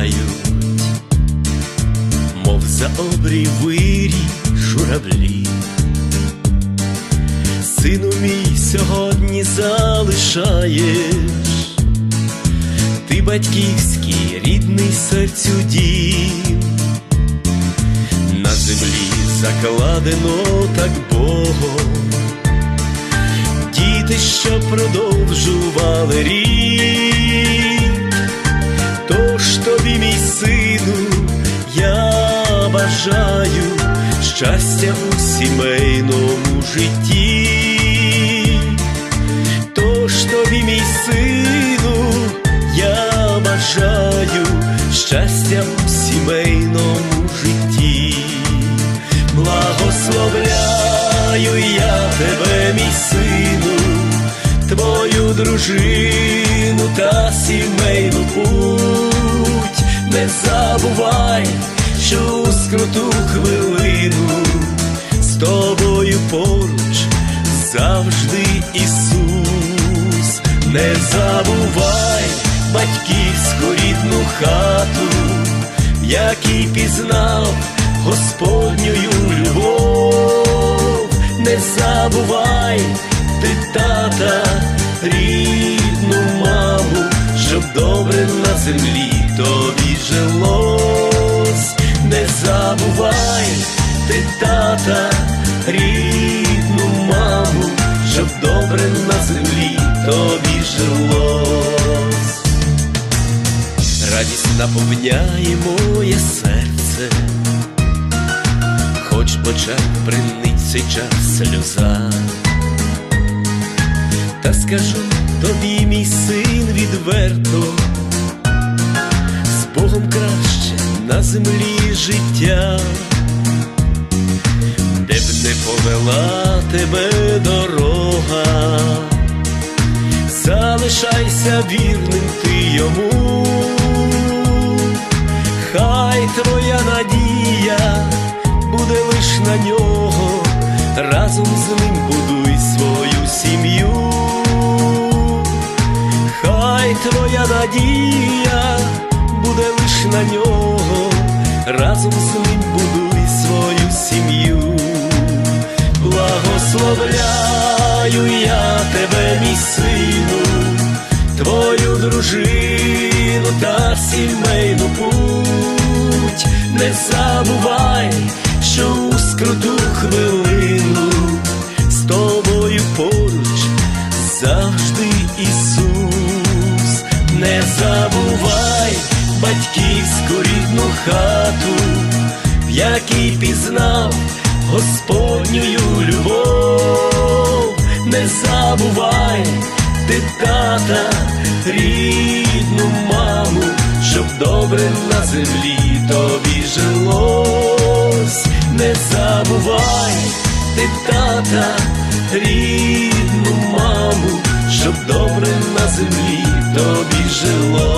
літають, мов за обрій вирі журавлі. Сину мій сьогодні залишаєш, ти батьківський, рідний серцю дім, на землі закладено так Богом, діти, що продовжували рік. Щастя у сімейному житті, тож тобі, мій сину, я бажаю щастя у сімейному житті, благословляю я тебе, мій сину, твою дружину та сімейну путь, не забувай, що скруту хвилину тобою поруч завжди Ісус, не забувай батьківську рідну хату, в якій пізнав Господню любов, не забувай ти тата, рідну маму, щоб добре на землі тобі жилось, не забувай ти тата, рідну маму, щоб добре на землі тобі жилось. Радість наповняє моє серце, хоч в очах бринить цей час сльоза. Та скажу тобі, мій син, відверто, з Богом краще на землі життя, повела тебе дорога, залишайся вірним ти йому, хай твоя надія буде лиш на нього, разом з ним будуй свою сім'ю, хай твоя надія буде лиш на нього, разом з ним сину, твою дружину та сімейну путь, не забувай, що у скруту хвилину з тобою поруч завжди Ісус, не забувай батьківську рідну хату, в якій пізнав Господню любов, не забувай ти тата, рідну маму, щоб добре на землі тобі жилось, не забувай ти тата, рідну маму, щоб добре на землі тобі жилось.